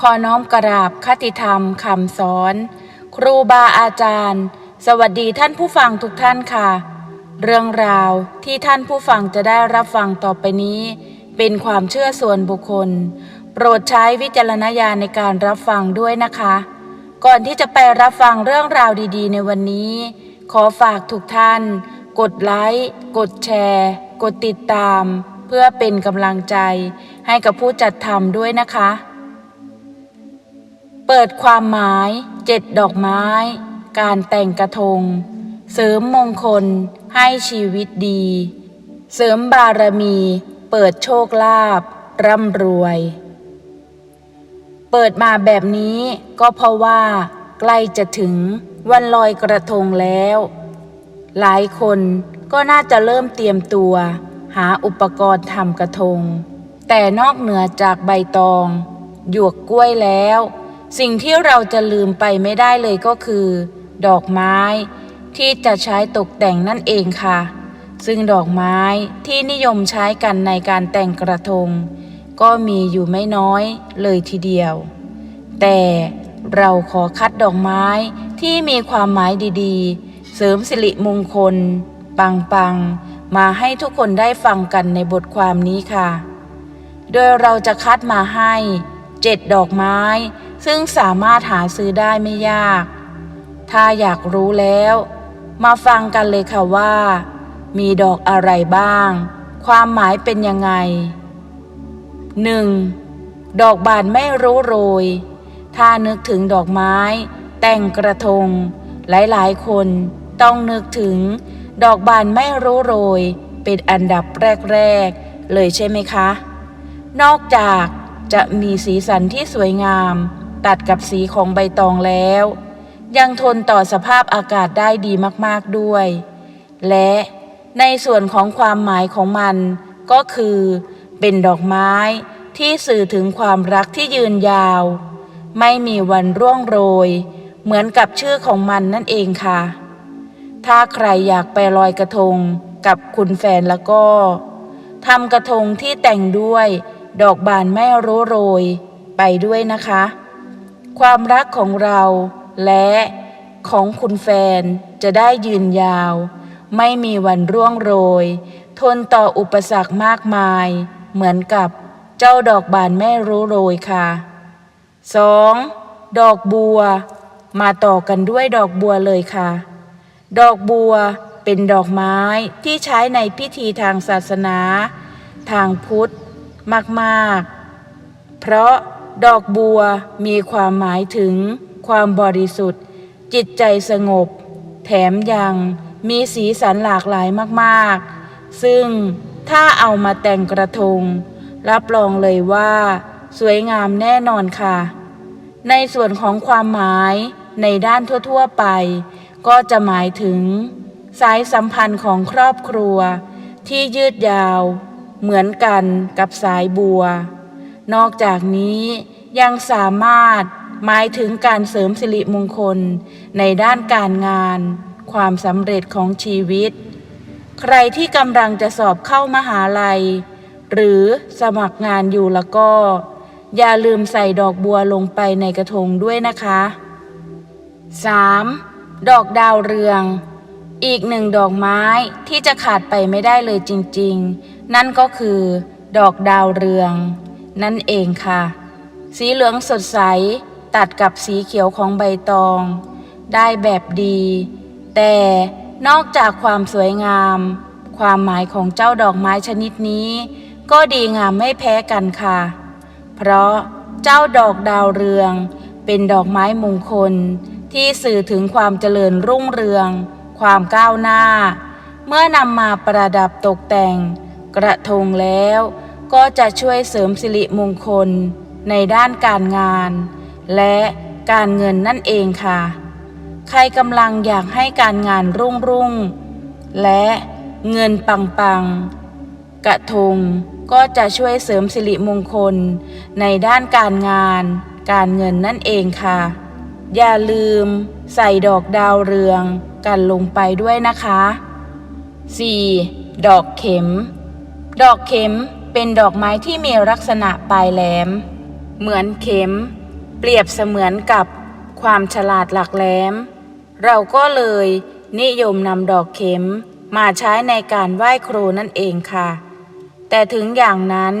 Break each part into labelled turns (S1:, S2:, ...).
S1: ขอน้อมกราบคติธรรมคำสอน ครูบาอาจารย์ สวัสดีท่านผู้ฟังทุกท่านค่ะ เรื่องราวที่ท่านผู้ฟังจะได้รับฟังต่อไปนี้ เป็นความเชื่อส่วนบุคคล โปรดใช้วิจารณญาณในการรับฟังด้วยนะคะ ก่อนที่จะไปรับฟังเรื่องราวดีๆ ในวันนี้ ขอฝากทุกท่าน กดไลค์กดแชร์ กดติดตาม เพื่อเป็นกำลังใจให้กับผู้จัดทำด้วยนะคะ เปิดความหมายเจ็ดดอกไม้ การแต่งกระทง เสริมมงคลให้ชีวิตดี เสริมบารมี เปิดโชคลาภร่ำรวย เปิดมาแบบนี้ก็เพราะว่า ใกล้จะถึงวันลอยกระทงแล้ว หลายคนก็น่าจะเริ่มเตรียมตัว หาอุปกรณ์ทำกระทง แต่นอกเหนือจากใบตอง หยวกกล้วยแล้ว สิ่งที่เราจะลืมไปไม่ได้เลยก็คือ ดอกไม้ ที่จะใช้ตกแต่งนั่นเองค่ะ ซึ่งดอกไม้ที่นิยมใช้กันในการแต่งกระทง ก็มีอยู่ไม่น้อยเลยทีเดียว แต่เราขอคัดดอกไม้ที่มีความหมายดีๆ เสริมสิริมงคล ปังๆ มาให้ทุกคนได้ฟังกันในบทความนี้ค่ะ โดยเราจะคัดมาให้เจ็ดดอกไม้ ซึ่งสามารถหาซื้อได้ไม่ยาก ถ้าอยากรู้แล้ว มาฟังกันเลยค่ะว่า มีดอกอะไรบ้าง ความหมายเป็นยังไง 1. ดอกบานไม่รู้โรย ถ้านึกถึงดอกไม้ แต่งกระทง หลายๆ คนต้องนึกถึง ดอกบานไม่รู้โรย เป็นอันดับแรก ๆ เลยใช่ไหมคะ นอกจากจะมีสีสันที่สวยงาม ตัดกับสีของใบตองแล้ว ยังทนต่อสภาพอากาศได้ดีมากๆด้วย และในส่วนของความหมายของมันก็คือ เป็นดอกไม้ที่สื่อถึงความรักที่ยืนยาว ไม่มีวันร่วงโรย เหมือนกับชื่อของมันนั่นเองค่ะ ถ้าใครอยากไปลอยกระทงกับคุณแฟนแล้วก็ทำกระทงที่แต่งด้วย ดอกบานไม่รู้โรย ไปด้วยนะคะ ความรักของเราและของคุณแฟนจะได้ยืนยาว ไม่มีวันร่วงโรย ทนต่ออุปสรรคมากมาย เหมือนกับเจ้าดอกบานไม่รู้โรยค่ะ 2. ดอกบัว มาต่อกันด้วยดอกบัวเลยค่ะ ดอกบัวเป็นดอกไม้ที่ใช้ในพิธีทางศาสนา ทางพุทธมาก ๆ เพราะ ดอกบัวมีความหมายถึงความบริสุทธิ์ จิตใจสงบ แถมยังมีสีสันหลากหลายมากๆ ซึ่งถ้าเอามาแต่งกระทง รับรองเลยว่า สวยงามแน่นอนค่ะ ในส่วนของความหมายในด้านทั่วๆไป ก็จะหมายถึง สายสัมพันธ์ของครอบครัว ที่ยืดยาว เหมือนกันกับสายบัว นอกจากนี้ยังสามารถหมายถึงการเสริมสิริมงคลในด้านการงาน ความสำเร็จของชีวิต ใครที่กำลังจะสอบเข้ามหาลัย หรือสมัครงานอยู่แล้วก็ อย่าลืมใส่ดอกบัวลงไปในกระทงด้วยนะคะ 3. ดอกดาวเรือง อีกหนึ่งดอกไม้ที่จะขาดไปไม่ได้เลยจริง ๆ นั่นก็คือ ดอกดาวเรือง นั่นเองค่ะ สีเหลืองสดใสตัดกับสีเขียวของใบตอง ได้แบบดี แต่นอกจากความสวยงาม ความหมายของเจ้าดอกไม้ชนิดนี้ ก็ดีงามไม่แพ้กันค่ะ เพราะเจ้าดอกดาวเรือง เป็นดอกไม้มงคล ที่สื่อถึงความเจริญรุ่งเรือง ความก้าวหน้า เมื่อนำมาประดับตกแต่ง กระทงแล้ว ก็จะช่วยเสริมสิริมงคลในด้านการงาน และการเงินนั่นเองค่ะ ใครกำลังอยากให้การงานรุ่งรุ่งและเงินปังปังกระทงก็จะช่วยเสริมสิริมงคลในด้านการงาน การเงินนั่นเองค่ะ อย่าลืมใส่ดอกดาวเรืองกันลงไปด้วยนะคะ 4. ดอกเข็ม ดอกเข็ม เป็นดอกไม้ที่มีลักษณะปลายแหลม เหมือนเข็ม เปรียบเสมือนกับความฉลาดหลักแหลม เราก็เลยนิยมนำดอกเข็มมาใช้ในการไหว้ครูนั่นเองค่ะ แต่ถึงอย่างนั้น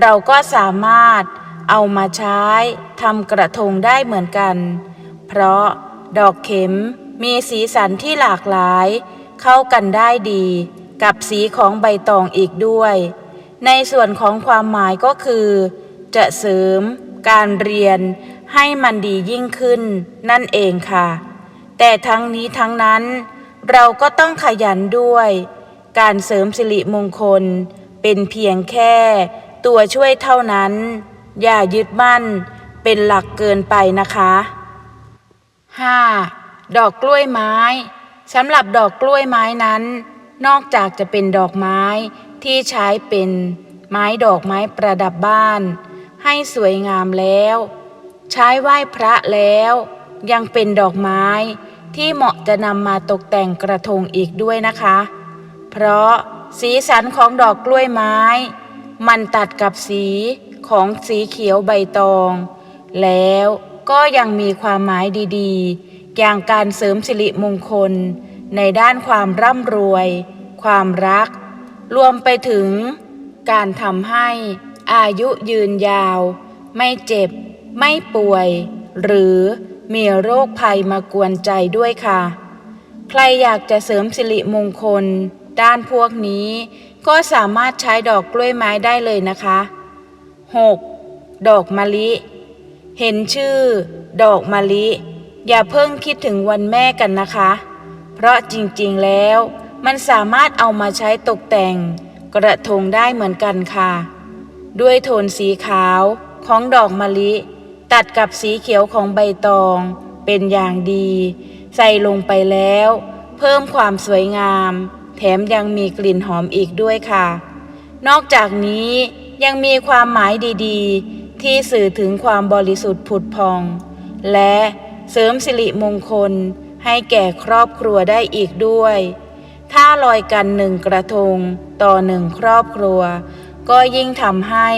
S1: เราก็สามารถเอามาใช้ทำกระทงได้เหมือนกัน เพราะดอกเข็มมีสีสันที่หลากหลาย เข้ากันได้ดี กับสีของใบตองอีกด้วย ในส่วนของความหมายก็คือ จะเสริมการเรียนให้มันดียิ่งขึ้นนั่นเองค่ะ แต่ทั้งนี้ทั้งนั้นเราก็ต้องขยันด้วย การเสริมสิริมงคล เป็นเพียงแค่ตัวช่วยเท่านั้น อย่ายึดมั่นเป็นหลักเกินไปนะคะ 5. ดอกกล้วยไม้สำหรับดอกกล้วยไม้นั้น นอกจากจะเป็นดอกไม้ ที่ใช้เป็นไม้ดอกไม้ประดับบ้าน ให้สวยงามแล้ว ใช้ไหว้พระแล้ว ยังเป็นดอกไม้ที่เหมาะจะนำมาตกแต่งกระทงอีกด้วยนะคะ เพราะสีสันของดอกกล้วยไม้ มันตัดกับสีของสีเขียวใบตอง แล้วก็ยังมีความหมายดีๆ อย่างการเสริมสิริมงคล ในด้านความร่ำรวย ความรัก รวมไปถึงการทำให้อายุยืนยาว ไม่เจ็บ ไม่ป่วย หรือมีโรคภัยมากวนใจด้วยค่ะ ใครอยากจะเสริมสิริมงคล ด้านพวกนี้ ก็สามารถใช้ดอกกล้วยไม้ได้เลยนะคะ 6. ดอกมะลิ เห็นชื่อ ดอกมะลิ อย่าเพิ่งคิดถึงวันแม่กันนะคะ เพราะจริงๆแล้ว มันสามารถเอามาใช้ตกแต่ง กระทงได้เหมือนกันค่ะ ด้วยโทนสีขาวของดอกมะลิ ตัดกับสีเขียวของใบตอง เป็นอย่างดี ใส่ลงไปแล้ว เพิ่มความสวยงาม แถมยังมีกลิ่นหอมอีกด้วยค่ะ นอกจากนี้ยังมีความหมายดีๆ ที่สื่อถึงความบริสุทธิ์ผุดพอง และเสริมสิริมงคลให้แก่ครอบครัวได้อีกด้วย ลอยกันหนึ่งกระทงต่อหนึ่งครอบครัว ก็ยิ่งทำให้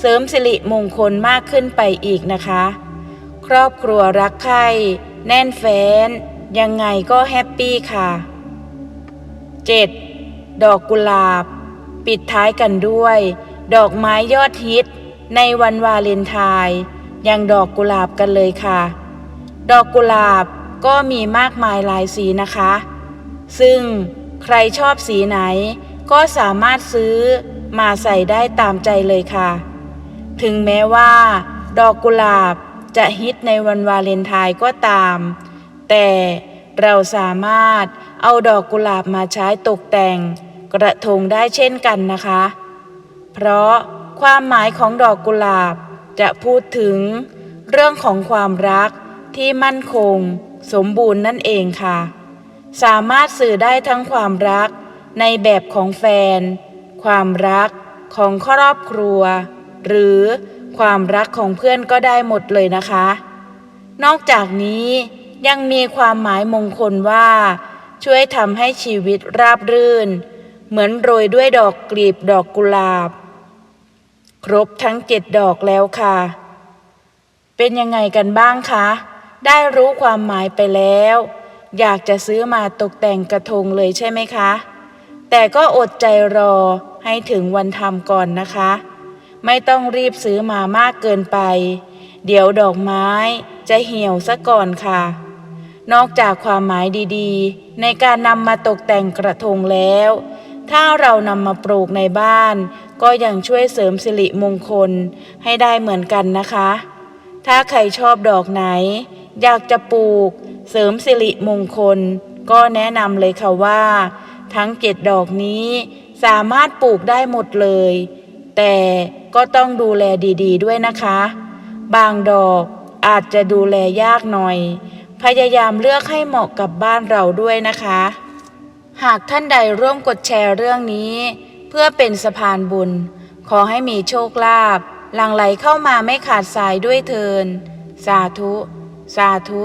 S1: เสริมสิริมงคลมากขึ้นไปอีกนะคะ ครอบครัวรักใคร่แน่นแฟ้น ยังไงก็แฮปปี้ค่ะ 7. ดอกกุหลาบ ปิดท้ายกันด้วย ดอกไม้ยอดฮิต ในวันวาเลนไทน์ยังดอกกุหลาบกันเลยค่ะ ดอกกุหลาบก็มีมากมายหลายสีนะคะ ซึ่ง ใครชอบสีไหน ก็สามารถซื้อมาใส่ได้ตามใจเลยค่ะ ถึงแม้ว่า ดอกกุหลาบจะฮิตในวันวาเลนไทน์ก็ตาม แต่เราสามารถเอาดอกกุหลาบมาใช้ตกแต่ง กระทงได้เช่นกันนะคะ เพราะความหมายของดอกกุหลาบจะพูดถึงเรื่องของความรักที่มั่นคง สมบูรณ์นั่นเองค่ะ สามารถสื่อได้ทั้งความรักในแบบของแฟน ความรักของครอบครัว หรือความรักของเพื่อนก็ได้หมดเลยนะคะ นอกจากนี้ยังมีความหมายมงคลว่า ช่วยทำให้ชีวิตราบรื่น เหมือนโรยด้วยดอกกลีบดอกกุหลาบ ครบทั้งเจ็ดดอกแล้วค่ะ เป็นยังไงกันบ้างคะ ได้รู้ความหมายไปแล้ว อยากจะซื้อมาตกแต่งกระทงเลยใช่ไหมคะ แต่ก็อดใจรอให้ถึงวันทำก่อนนะคะ ไม่ต้องรีบซื้อมามากเกินไป เดี๋ยวดอกไม้จะเหี่ยวซะก่อนค่ะ นอกจากความหมายดีๆ ในการนำมาตกแต่งกระทงแล้ว ถ้าเรานำมาปลูกในบ้าน ก็ยังช่วยเสริมสิริมงคลให้ได้เหมือนกันนะคะ ถ้าใครชอบดอกไหน อยากจะปลูก เสริมสิริมงคล ก็แนะนำเลยค่ะว่า ทั้งเจ็ดดอกนี้สามารถปลูกได้หมดเลย แต่ก็ต้องดูแลดี ๆ ด้วยนะคะ บางดอกอาจจะดูแลยากหน่อย พยายามเลือกให้เหมาะกับบ้านเราด้วยนะคะ หากท่านใดร่วมกดแชร์เรื่องนี้ เพื่อเป็นสะพานบุญ ขอให้มีโชคลาภหลั่งไหลเข้ามาไม่ขาดสายด้วยเทิน สาธุ สาธุ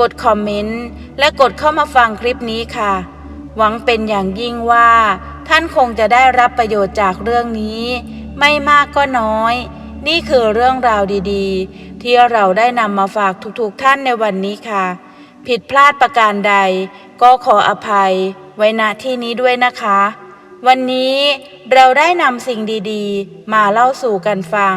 S1: กดคอมเมนต์และกดเข้ามาฟังคลิปนี้ค่ะ หวังเป็นอย่างยิ่งว่า ท่านคงจะได้รับประโยชน์จากเรื่องนี้ ไม่มากก็น้อย นี่คือเรื่องราวดีๆ ที่เราได้นำมาฝากทุกๆท่านในวันนี้ค่ะ ผิดพลาดประการใด ก็ขออภัย ไว้ณที่นี้ด้วยนะคะ วันนี้เราได้นำสิ่งดีๆ มาเล่าสู่กันฟัง